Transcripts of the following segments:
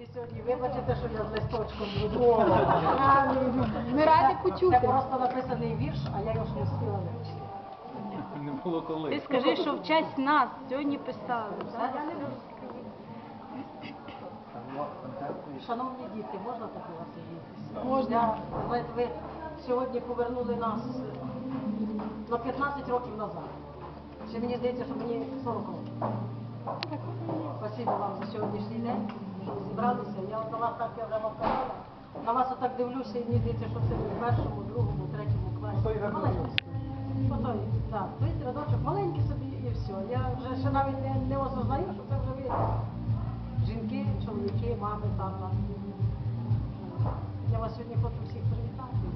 І сьогодні вибачите, що я з листочком буду. Ми раді Це почути. просто написаний вірш, а я його ж не встигла вивчити. Не було коли. Ти скажи, що в честь нас сьогодні писали. так? Шановні діти, можна так у вас сидіти? Можна. Знаєте, ви сьогодні повернули нас на 15 років назад. Ще мені здається, що мені 40 років. Спасибо вам за сьогоднішній день, що ви зібралися. Я от на вас так я вже вам казала. На вас отак дивлюся і мені здається, що це в першому, другому, третьому класі. Маленький. Отой, так, той рядочок маленький собі і все. Я вже ще навіть не, не осознаю, що це вже ви. Жінки, чоловіки, мами, тата. Я вас сьогодні хочу всіх привітати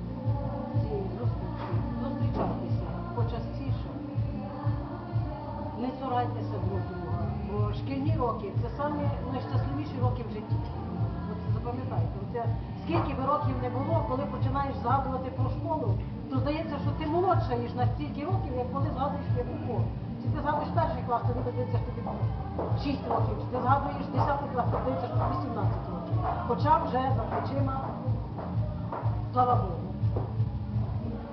з цією зустрічі. Зустрічайтеся почастіше. Не цурайтеся друга, бо шкільні роки це самі найщасливіші роки в житті. От запам'ятайте, це скільки би років не було, коли починаєш згадувати про школу, то здається, що ти молодша, ніж на стільки років, як коли згадуєш яку школу. Чи ти згадуєш перший клас, то ніби здається, що тобі було 6 років, чи ти згадуєш 10 клас, то здається, що тобі 17 років. Хоча вже за плечима, слава Богу.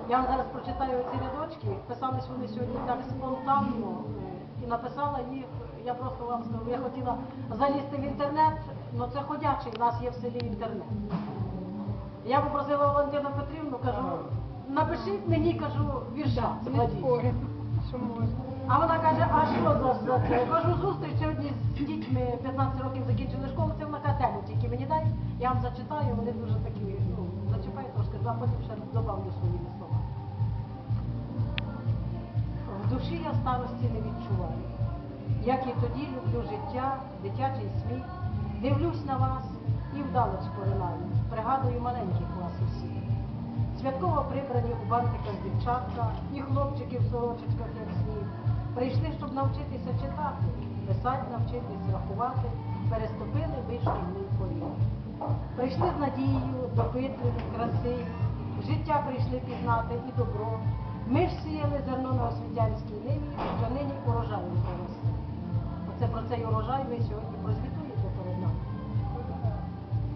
Я вам зараз прочитаю ці рядочки. Писались вони сьогодні так спонтанно е, і написала їх. Я просто вам скажу, я хотіла залізти в інтернет, але це ходячий, в нас є в селі інтернет. Я попросила Валентину Петрівну, кажу, напишіть мені, кажу, вірша. Складіть». споримо, що можна. А вона каже, а що за, за це? Я кажу, зустріч сьогодні з дітьми 15 років закінчили школу, це вона каже, тему тільки мені дай, я вам зачитаю, вони дуже такі, ну, зачіпають трошки, а потім ще добавлю своїми словами. В душі я старості не відчуваю. Як і тоді люблю життя, дитячий сміх, дивлюсь на вас і вдалеч поринаю, пригадую маленькі класи всі. Святково прибрані у бантиках дівчатка, і хлопчики в сорочечках, як сніг. Прийшли, щоб навчитися читати, писати, навчитись рахувати, переступили вишкільний поріг. Прийшли з надією, допитливі, красиві, життя прийшли пізнати і добро. Ми ж сіяли зерно на освітянській ниві, що цей урожай ви сьогодні прозвітуєте перед нами.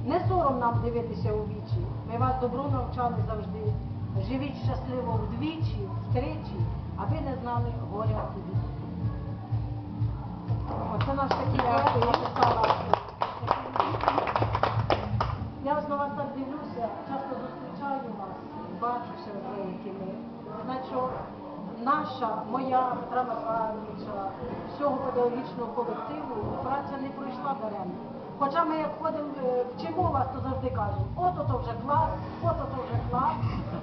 Не сором нам дивитися у вічі. Ми вас добро навчали завжди. Живіть щасливо вдвічі, втричі, аби не знали горя і біди. Оце наш такий поет написала. Я ось на вас так дивлюся, часто зустрічаю вас, бачуся з деякими. Знаєте, що наша, моя Михайловича, всього педагогічного колективу праця не пройшла даремно. Хоча ми ходимо, е, вчимо вас, то завжди кажемо, ото то вже клас, ото то вже клас,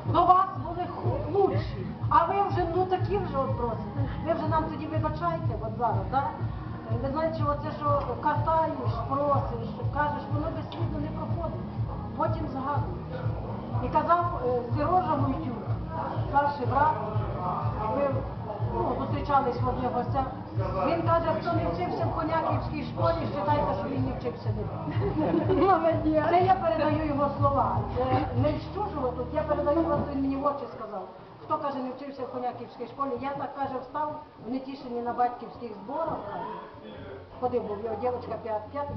до вас були лучші, а ви вже ну такі вже от просите. Ви вже нам тоді вибачайте, от зараз, так? Ви знаєте, оце, що катаєш, просиш, кажеш, воно безслідно не проходить. Потім згадуєш. І казав е, Сережа Войтюк, старший брат, ми ну, зустрічались в одних гостях. Він каже, хто не вчився в коняківській школі, вважайте, що він не вчився ніде. Це я передаю його слова. Це не з тут, я передаю просто він мені в очі сказав. Хто каже, не вчився в коняківській школі, я так каже, встав в Нетішині на батьківських зборах. Ходив, бо в його дівчинка 5 5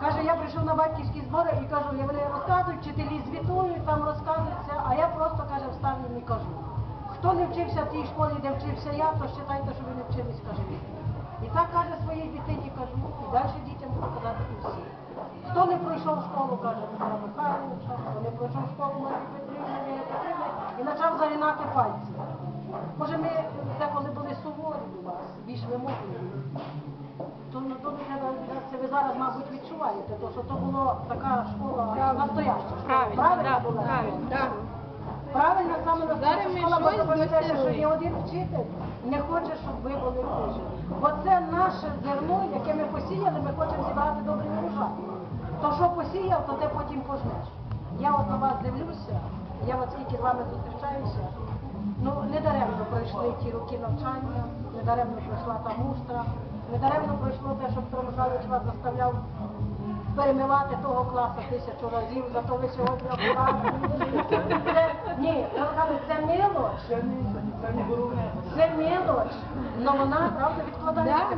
Каже, я прийшов на батьківські збори і кажу, я вони розказують, вчителі звітують, там розказуються, а я просто каже, встав і кажу. Хто не вчився в тій школі, де вчився я, то вважайте, що ви не вчились, він. І так каже своїй дитині, кажу, і далі дітям буду казати і всі. Хто не пройшов школу, каже Петра Михайловича, хто не пройшов школу Віри Петрівни, і почав зарінати пальці. Може, ми деколи були суворі до вас, більш вимогливі. То на то треба це ви зараз, мабуть, відчуваєте, то що то була така школа настояща школа. Правильно, да, була правильно. школа? Правильно, саме настояща ми школа, бо щось запам'ятайте, що досягли. є один вчитель, не хоче, щоб ви були хуже. Бо це наше зерно, яке ми посіяли, ми хочемо зібрати добрий урожай. То що посіяв, то те потім пожнеш. Я от на вас дивлюся, я от скільки з вами зустрічаюся, ну не даремно пройшли ті роки навчання, не даремно пройшла та муштра, не даремно пройшло те, що Петро Михайлович вас заставляв перемивати того класу тисячу разів, зато ви сьогодні акуратні. Ні, Петро Михайлович, це милоч, це милоч, але вона, правда, відкладається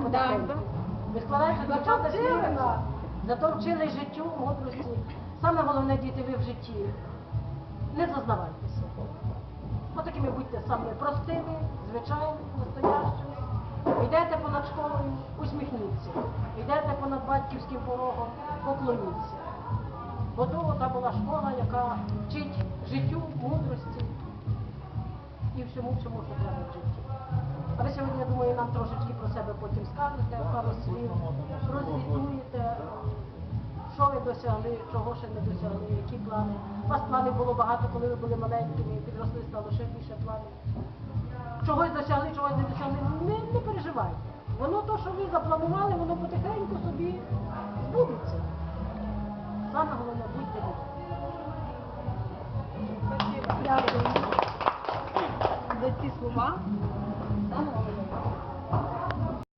Зато дівчата вчили сміються. нас. Зато вчили життю, мудрості. Саме головне, діти, ви в житті. Не зазнавайтеся. Отакими будьте саме простими, звичайними, настоящими. Йдете понад школою, усміхніться. Йдете понад батьківським порогом, поклоніться. Бо то та була школа, яка вчить життю, мудрості і всьому, всьому, що треба в житті. А ви сьогодні, я думаю, нам трошечки про себе потім скажете, пару слів, розвітуєте, що ви досягли, чого ще не досягли, які плани. У вас планів було багато, коли ви були маленькими, підросли, стало ще більше планів. Чогось досягли, чогось не досягли. Не, не переживайте. Воно то, що ви запланували, воно потихеньку собі збудеться. Саме головне, будьте. Дякую за ці слова.